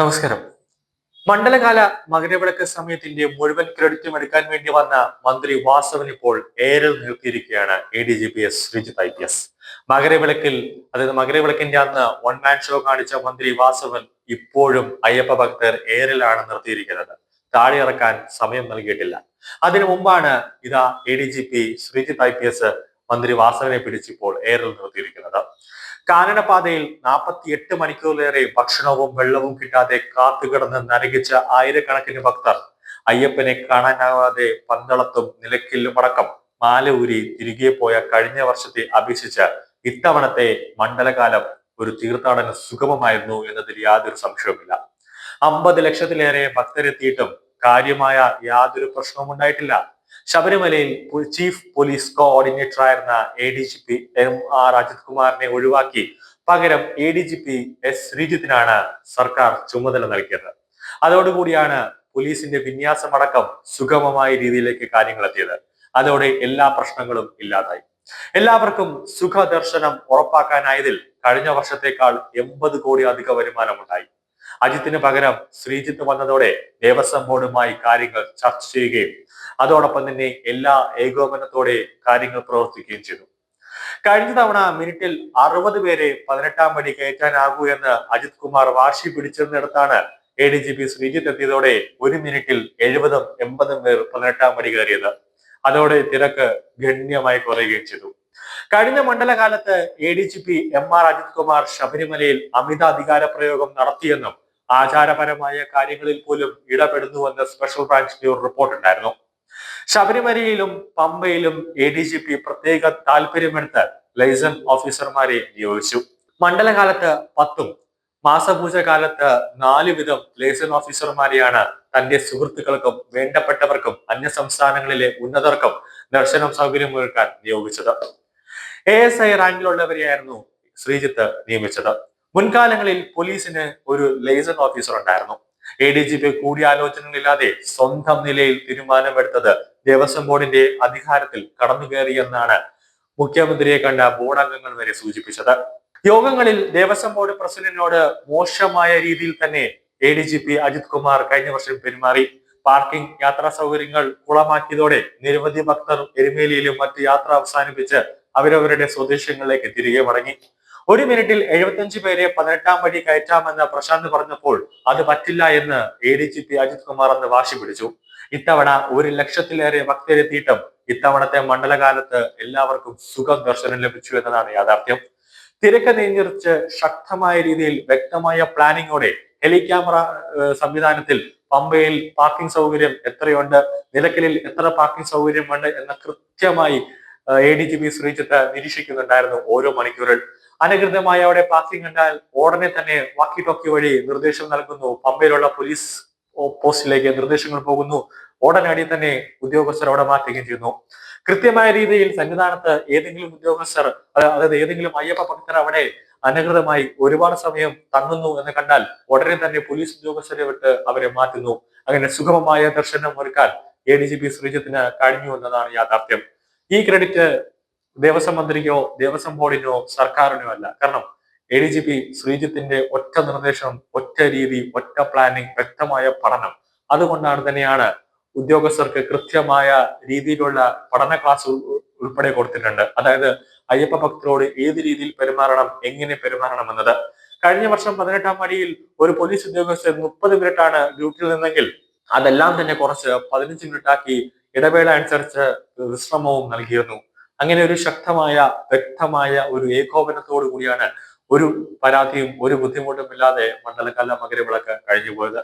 നമസ്കാരം. മണ്ഡലകാല മകരവിളക്ക് സമയത്തിന്റെ മുഴുവൻ ക്രെഡിറ്റും എടുക്കാൻ വേണ്ടി വന്ന മന്ത്രി വാസവൻ ഇപ്പോൾ ഏരൽ നിർത്തിയിരിക്കുകയാണ് A D G P S Sreejith I P S മകരവിളക്കിൽ അതായത് മകരവിളക്കിന്റെ അന്ന് വൺ മാൻ ഷോ കാണിച്ച മന്ത്രി വാസവൻ ഇപ്പോഴും അയ്യപ്പ ഭക്തർ ഏരലാണ് നിർത്തിയിരിക്കുന്നത്. താഴെ ഇറക്കാൻ സമയം നൽകിയിട്ടില്ല. അതിനു മുമ്പാണ് ഇതാ A D G P Sreejith I P S മന്ത്രി വാസവനെ പിടിച്ചിപ്പോൾ ഏരൽ നിർത്തിയിരിക്കുന്നത്. കാനനപാതയിൽ നാൽപ്പത്തി എട്ട് മണിക്കൂറിലേറെ ഭക്ഷണവും വെള്ളവും കിട്ടാതെ കാത്തുകിടന്ന് നരകിച്ച ആയിരക്കണക്കിന് ഭക്തർ അയ്യപ്പനെ കാണാനാവാതെ പന്തളത്തും നിലക്കില്ലും അടക്കം മാല ഊരി തിരികെ പോയ കഴിഞ്ഞ വർഷത്തെ അപേക്ഷിച്ച് ഇത്തവണത്തെ മണ്ഡലകാലം ഒരു തീർത്ഥാടന സുഗമമായിരുന്നു എന്നതിൽ യാതൊരു സംശയവുമില്ല. അമ്പത് ലക്ഷത്തിലേറെ ഭക്തരെത്തിയിട്ടും കാര്യമായ യാതൊരു പ്രശ്നവും ഉണ്ടായിട്ടില്ല. ശബരിമലയിൽ ചീഫ് പോലീസ് കോർഡിനേറ്റർ ആയിരുന്ന A D G P M R Ajith കുമാറിനെ ഒഴിവാക്കി. പകരം A D G P S ശ്രീജിത്തിനാണ് സർക്കാർ ചുമതല നൽകിയത്. അതോടുകൂടിയാണ് പോലീസിന്റെ വിന്യാസമടക്കം സുഗമമായ രീതിയിലേക്ക് കാര്യങ്ങൾ എത്തിയത്. അതോടെ എല്ലാ പ്രശ്നങ്ങളും ഇല്ലാതായി. എല്ലാവർക്കും സുഖദർശനം ഉറപ്പാക്കാനായതിൽ കഴിഞ്ഞ വർഷത്തേക്കാൾ എൺപത് കോടി അധിക വരുമാനമുണ്ടായി. അജിത്തിന് പകരം ശ്രീജിത്ത് വന്നതോടെ ദേവസ്വം ബോർഡുമായി കാര്യങ്ങൾ ചർച്ച ചെയ്യുകയും അതോടൊപ്പം തന്നെ എല്ലാ ഏകോപനത്തോടെ കാര്യങ്ങൾ പ്രവർത്തിക്കുകയും ചെയ്തു. കഴിഞ്ഞ തവണ മിനിറ്റിൽ അറുപത് പേരെ പതിനെട്ടാം പടി കയറ്റാനാകൂ എന്ന് അജിത് കുമാർ വാശി പിടിച്ചിരുന്നിടത്താണ് A D G P Sreejith എത്തിയതോടെ ഒരു മിനിറ്റിൽ എഴുപതും എൺപതും പേർ പതിനെട്ടാം പടി കയറിയത്. അതോടെ തിരക്ക് ഗണ്യമായി കുറയുകയും ചെയ്തു. കഴിഞ്ഞ മണ്ഡലകാലത്ത് A D G P M R Ajith Kumar ശബരിമലയിൽ അമിത അധികാര പ്രയോഗം നടത്തിയെന്നും ആചാരപരമായ കാര്യങ്ങളിൽ പോലും ഇടപെടുന്നുവെന്ന് സ്പെഷ്യൽ ബ്രാഞ്ചിന്റെ റിപ്പോർട്ട് ഉണ്ടായിരുന്നു. ശബരിമലയിലും പമ്പയിലും എ ഡി ജി പി പ്രത്യേക താല്പര്യമെടുത്ത് ലൈസൺ ഓഫീസർമാരെ നിയോഗിച്ചു. മണ്ഡലകാലത്ത് പത്തും മാസപൂജ കാലത്ത് നാല് വിധം ലൈസൺ ഓഫീസർമാരെയാണ് തന്റെ സുഹൃത്തുക്കൾക്കും വേണ്ടപ്പെട്ടവർക്കും അന്യ സംസ്ഥാനങ്ങളിലെ ഉന്നതർക്കും ദർശനം സൗകര്യമൊരുക്കാൻ നിയോഗിച്ചത്. എ എസ് ഐ റാങ്കിലുള്ളവരെയായിരുന്നു ശ്രീജിത്ത് നിയമിച്ചത്. മുൻകാലങ്ങളിൽ പോലീസിന് ഒരു ലേസൺ ഓഫീസർ ഉണ്ടായിരുന്നു. എ ഡി ജി പി കൂടിയാലോചനകളില്ലാതെ സ്വന്തം നിലയിൽ തീരുമാനമെടുത്തത് ദേവസ്വം ബോർഡിന്റെ അധികാരത്തിൽ കടന്നു കയറിയെന്നാണ് മുഖ്യമന്ത്രിയെ കണ്ട ബോർഡ് അംഗങ്ങൾ വരെ സൂചിപ്പിച്ചത്. യോഗങ്ങളിൽ ദേവസ്വം ബോർഡ് പ്രസിഡന്റിനോട് മോശമായ രീതിയിൽ തന്നെ A D G P Ajith Kumar കഴിഞ്ഞ വർഷം പെരുമാറി. പാർക്കിംഗ് യാത്രാ സൗകര്യങ്ങൾ കുളമാക്കിയതോടെ നിരവധി ഭക്തർ എരുമേലിയിലും മറ്റ് യാത്ര അവസാനിപ്പിച്ച് അവരവരുടെ സ്വദേശങ്ങളിലേക്ക് തിരികെ മടങ്ങി. ഒരു മിനിറ്റിൽ എഴുപത്തഞ്ച് പേരെ പതിനെട്ടാം പടി കയറ്റാമെന്ന് പ്രശാന്ത് പറഞ്ഞപ്പോൾ അത് പറ്റില്ല എന്ന് A D G P Ajith Kumar അന്ന് വാശി പിടിച്ചു. ഇത്തവണ ഒരു ലക്ഷത്തിലേറെ ഭക്തരെത്തിയിട്ടും ഇത്തവണത്തെ മണ്ഡലകാലത്ത് എല്ലാവർക്കും സുഖം ദർശനം ലഭിച്ചു എന്നതാണ് യാഥാർത്ഥ്യം. തിരക്ക് നിയന്ത്രിച്ച് ശക്തമായ രീതിയിൽ വ്യക്തമായ പ്ലാനിങ്ങോടെ ഹെലി ക്യാമറ ഏഹ്, സംവിധാനത്തിൽ പമ്പയിൽ പാർക്കിംഗ് സൗകര്യം എത്രയുണ്ട് നിലയ്ക്കലിൽ എത്ര പാർക്കിംഗ് സൗകര്യമുണ്ട് എന്ന കൃത്യമായി A D G P Sreejith നിരീക്ഷിക്കുന്നുണ്ടായിരുന്നു ഓരോ മണിക്കൂറിൽ. അനധികൃതമായ അവിടെ പാർക്കിംഗ് കണ്ടാൽ ഉടനെ തന്നെ വാക്കി ടോക്കി വഴി നിർദ്ദേശം നൽകുന്നു. പമ്പയിലുള്ള പോലീസ് പോസ്റ്റിലേക്ക് നിർദ്ദേശങ്ങൾ പോകുന്നു. ഉടനടി തന്നെ ഉദ്യോഗസ്ഥർ അവിടെ മാറ്റുകയും ചെയ്യുന്നു. കൃത്യമായ രീതിയിൽ സന്നിധാനത്ത് ഏതെങ്കിലും ഉദ്യോഗസ്ഥർ അതായത് ഏതെങ്കിലും അയ്യപ്പ ഭക്തർ അവിടെ അനധികൃതമായി ഒരുപാട് സമയം തങ്ങുന്നു എന്ന് കണ്ടാൽ ഉടനെ തന്നെ പോലീസ് ഉദ്യോഗസ്ഥരെ വിട്ട് അവരെ മാറ്റുന്നു. അങ്ങനെ സുഗമമായ ദർശനം ഒരുക്കാൻ എ ഡി ജി പി ശ്രീജിത്തിന് കഴിഞ്ഞു എന്നതാണ് യാഥാർത്ഥ്യം. ഈ ക്രെഡിറ്റ് ദേവസ്വം മന്ത്രിക്കോ ദേവസ്വം ബോർഡിനോ സർക്കാരിനോ അല്ല. കാരണം എ ഡി ജി പി ശ്രീജിത്തിന്റെ ഒറ്റ നിർദ്ദേശം ഒറ്റ രീതി ഒറ്റ പ്ലാനിങ് വ്യക്തമായ പഠനം. അതുകൊണ്ടാണ് തന്നെയാണ് ഉദ്യോഗസ്ഥർക്ക് കൃത്യമായ രീതിയിലുള്ള പഠന ക്ലാസ് ഉൾ- ഉൾപ്പെടെ കൊടുത്തിട്ടുണ്ട്. അതായത് അയ്യപ്പ ഭക്തരോട് ഏത് രീതിയിൽ പെരുമാറണം എങ്ങനെ പെരുമാറണം എന്നത്. കഴിഞ്ഞ വർഷം പതിനെട്ടാം മടിയിൽ ഒരു പോലീസ് ഉദ്യോഗസ്ഥർ മുപ്പത് മിനിറ്റാണ് ഡ്യൂട്ടിയിൽ നിന്നെങ്കിൽ അതെല്ലാം തന്നെ കുറച്ച് പതിനഞ്ച് മിനിറ്റാക്കി ഇടവേള അനുസരിച്ച് വിശ്രമവും നൽകിയിരുന്നു. അങ്ങനെ ഒരു ശക്തമായ വ്യക്തമായ ഒരു ഏകോപനത്തോടു കൂടിയാണ് ഒരു പരാതിയും ഒരു ബുദ്ധിമുട്ടും ഇല്ലാതെ മണ്ഡലകാല മകരവിളക്ക് കഴിഞ്ഞു പോയത്